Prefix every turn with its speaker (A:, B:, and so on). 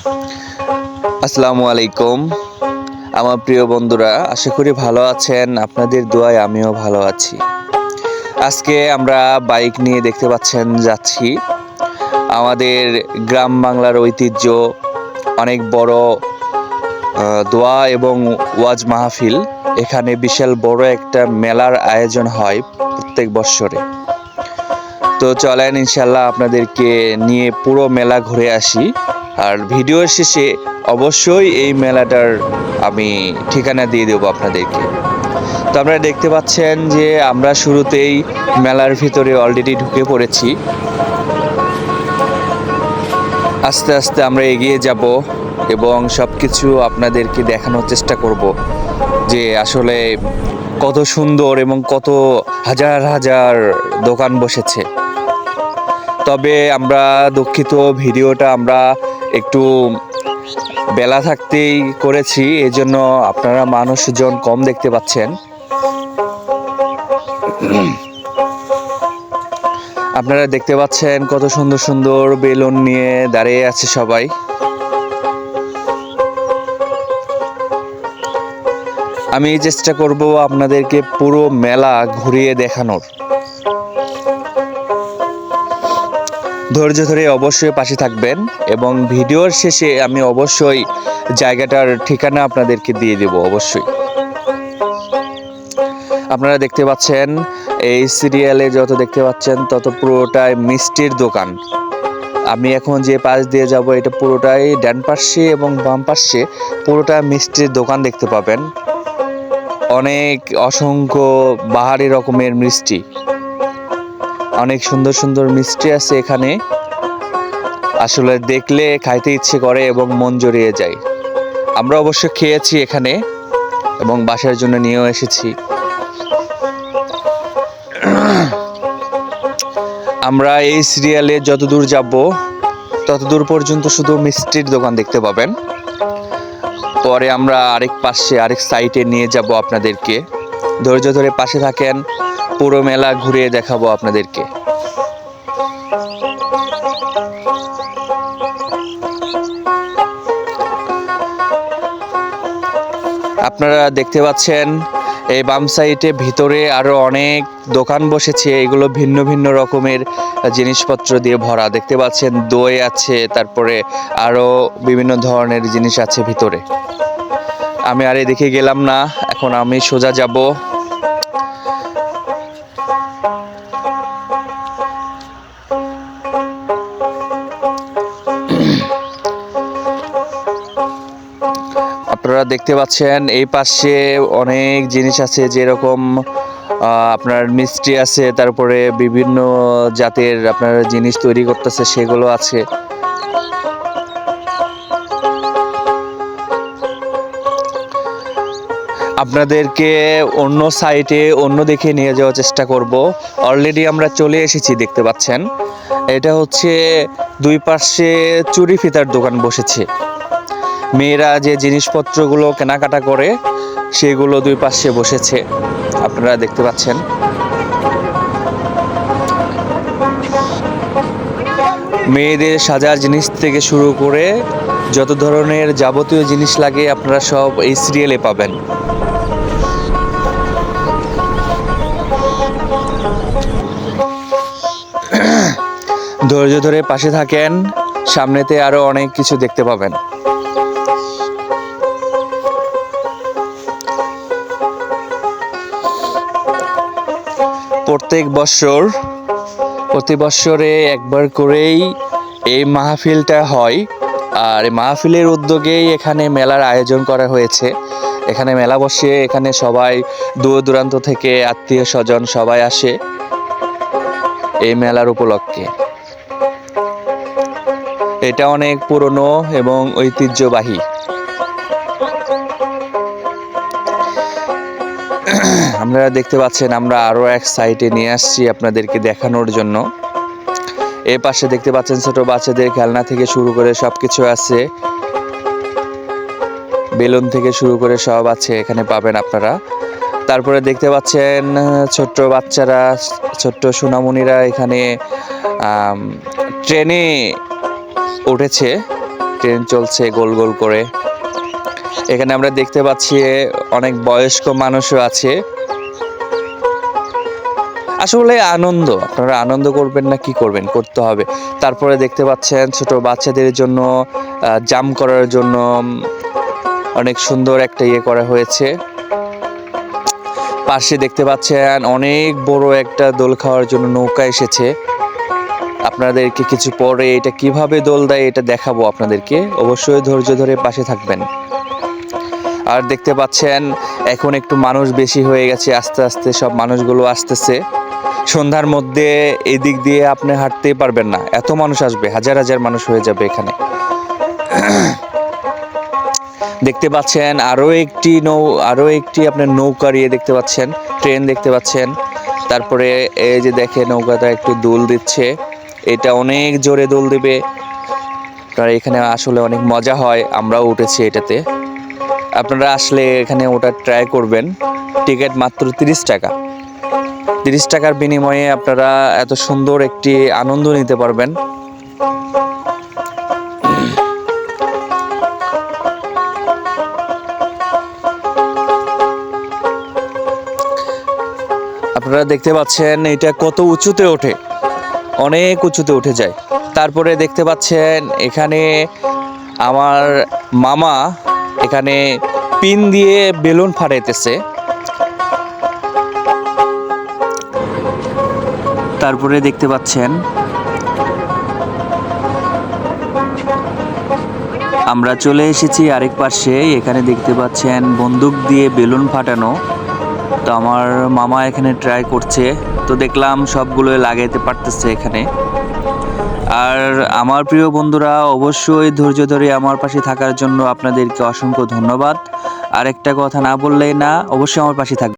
A: আসসালামু আলাইকুম। আমার প্রিয় বন্ধুরা, আশা করি ভালো আছেন। আপনাদের দোয়ায় আমিও ভালো আছি। আজকে আমরা বাইক নিয়ে দেখতে পাচ্ছেন, যাচ্ছি। আমাদের গ্রাম বাংলার ঐতিহ্য, অনেক বড় দোয়া এবং ওয়াজ মাহফিল। এখানে বিশাল বড় একটা মেলার আয়োজন হয় প্রত্যেক বৎসরে। তো চলেন ইনশাল্লাহ আপনাদেরকে নিয়ে পুরো মেলা ঘুরে আসি। আর ভিডিওর শেষে অবশ্যই এই মেলাটার আমি ঠিকানা দিয়ে দেবো আপনাদেরকে। তো আপনারা দেখতে পাচ্ছেন যে আমরা শুরুতেই মেলার ভিতরে অলরেডি ঢুকে পড়েছি। আস্তে আস্তে আমরা এগিয়ে যাব এবং সব কিছু আপনাদেরকে দেখানোর চেষ্টা করব যে আসলে কত সুন্দর এবং কত হাজার হাজার দোকান বসেছে। তবে আমরা দুঃখিত, ভিডিওটা আমরা একটু বেলা থাকতেই করেছি, এজন্য আপনারা মানুষজন কম দেখতে পাচ্ছেন। আপনারা দেখতে পাচ্ছেন কত সুন্দর সুন্দর বেলুন নিয়ে দাঁড়িয়ে আছে সবাই। আমি চেষ্টা করব আপনাদেরকে পুরো মেলা ঘুরিয়ে দেখানোর। ধৈর্য ধরে অবশ্যই পাশে থাকবেন এবং ভিডিওর শেষে আমি অবশ্যই জায়গাটার ঠিকানা আপনাদেরকে দিয়ে দেব অবশ্যই। আপনারা দেখতে পাচ্ছেন, এই সিরিয়ালে যত দেখতে পাচ্ছেন, তত পুরোটাই মিষ্টির দোকান। আমি এখন যে পাশ দিয়ে যাব, এটা পুরোটাই ডান পাশে এবং বাম পাশে পুরোটা মিষ্টির দোকান দেখতে পাবেন। অনেক অসংখ্য বাহারি রকমের মিষ্টি। অনেক সুন্দর সুন্দর মিষ্টি আছে এখানে। আসলে দেখলে খাইতে ইচ্ছে করে এবং মন জড়িয়ে যায়। আমরা অবশ্য খেয়েছি এখানে এবং বাসার জন্য নিয়েও এসেছি। আমরা এই সিরিয়ালে যতদূর যাব, ততদূর পর্যন্ত শুধু মিষ্টির দোকান দেখতে পাবেন। পরে আমরা আরেক পাশে, আরেক সাইটে নিয়ে যাব আপনাদেরকে। ধৈর্য ধরে পাশে থাকেন। পুরো মেলা ঘুরিয়ে দেখাবো আপনাদেরকে। আপনারা দেখতে পাচ্ছেন, এই বাম সাইডে ভিতরে আরও অনেক দোকান বসেছে, এগুলো ভিন্ন ভিন্ন রকমের জিনিসপত্র দিয়ে ভরা। দেখতে পাচ্ছেন, দই আছে, তারপরে আরও বিভিন্ন ধরনের জিনিস আছে ভিতরে। আমি আর এদিকে গেলাম না, এখন আমি সোজা যাব। আপনারা দেখতে পাচ্ছেন, এই পাশে অনেক জিনিস আছে যেরকম আপনার মিষ্টি আছে, তারপরে বিভিন্ন জাতের আপনার জিনিস তৈরি করতেছে, সেগুলো আছে। আপনাদেরকে অন্য সাইটে অন্য দিকে নিয়ে যাওয়ার চেষ্টা করব। অলরেডি আমরা চলে এসেছি, দেখতে পাচ্ছেন। এটা হচ্ছে দুই পাশে চুরি ফিতার দোকান বসেছে। মেয়েরা যে জিনিসপত্রগুলো কেনাকাটা করে, সেগুলো দুই পাশে বসেছে। আপনারা দেখতে পাচ্ছেন। মেয়েদের সাজার জিনিস থেকে শুরু করে যত ধরনের যাবতীয় জিনিস লাগে, আপনারা সব এই সিরিয়ালে পাবেন। ধৈর্য ধরে পাশে থাকেন, সামনেতে আরও অনেক কিছু দেখতে পাবেন। প্রত্যেক বছর, প্রতি বছরে একবার করেই এই মাহফিলটা হয়। আর মাহফিলের উদ্যোগেই এখানে মেলার আয়োজন করা হয়েছে। এখানে মেলা বসে এখানে সবাই দূর দূরান্ত থেকে আত্মীয় স্বজন সবাই আসে এই মেলার উপলক্ষে। এটা অনেক পুরনো এবং ঐতিহ্যবাহী। আপনারা দেখতে পাচ্ছেন, আমরা আরও এক সাইটে নিয়ে আসছি আপনাদেরকে দেখানোর জন্য। এই পাশে দেখতে পাচ্ছেন ছোট বাচ্চাদের খেলনা থেকে শুরু করে সবকিছু আছে। বেলুন থেকে শুরু করে সব আছে, এখানে পাবেন আপনারা। তারপরে দেখতে পাচ্ছেন, ছোট্ট বাচ্চারা, ছোট্ট সোনামণিরা এখানে ট্রেনে উঠেছে। ট্রেন চলছে গোল গোল করে। এখানে আমরা দেখতে পাচ্ছি অনেক বয়স্ক মানুষও আছে। আসলে আনন্দ, আপনারা আনন্দ করবেন না কি করবেন? করতে হবে। তারপরে দেখতে পাচ্ছেন ছোট বাচ্চাদের জন্য জাম করার জন্য অনেক সুন্দর একটা ইয়ে করা হয়েছে। পাশে দেখতে পাচ্ছেন অনেক বড় একটা দোল খাওয়ার জন্য নৌকা এসেছে। আপনাদেরকে কিছু পরে এটা কীভাবে দোল দেয় এটা দেখাবো আপনাদেরকে। অবশ্যই ধৈর্য ধরে পাশে থাকবেন। আর দেখতে পাচ্ছেন, এখন একটু মানুষ বেশি হয়ে গেছে, আস্তে আস্তে সব মানুষগুলো আসতেছে। সন্ধ্যার মধ্যে এদিক দিয়ে আপনি হাঁটতেই পারবেন না। এত মানুষ আসবে, হাজার হাজার মানুষ হয়ে যাবে এখানে। দেখতে পাচ্ছেন আরও একটি নৌ আরও একটি আপনার নৌকা ইয়ে দেখতে পাচ্ছেন, ট্রেন দেখতে পাচ্ছেন। তারপরে এই যে দেখে নৌকাটা একটু দোল দিচ্ছে। এটা অনেক জোরে দোল দেবে। আর এখানে আসলে অনেক মজা হয়, আমরাও উঠেছি এটাতে। আপনারা আসলে এখানে ওটা ট্রাই করবেন। টিকিট মাত্র তিরিশ টাকা। তিরিশ টাকার বিনিময়ে আপনারা এত সুন্দর একটি আনন্দ নিতে পারবেন। আপনারা দেখতে পাচ্ছেন এটা কত উঁচুতে ওঠে। অনেক উঁচুতে উঠে যায়। তারপরে দেখতে পাচ্ছেন এখানে আমার মামা এখানে পিন দিয়ে বেলুন ফাটাইতেছে। তারপরে দেখতে পাচ্ছেন আমরা চলে এসেছি আরেক পাশে। এখানে দেখতে পাচ্ছেন বন্দুক দিয়ে বেলুন ফাটানো। তো আমার মামা এখানে ট্রাই করছে। তো দেখলাম সবগুলো লাগাইতে পারতেছে এখানে। আর আমার প্রিয় বন্ধুরা, অবশ্যই ধৈর্য ধরে আমার পাশে থাকার জন্য আপনাদেরকে অসংখ্য ধন্যবাদ। আর একটা কথা না বললেই না, অবশ্যই আমার পাশে থাকবে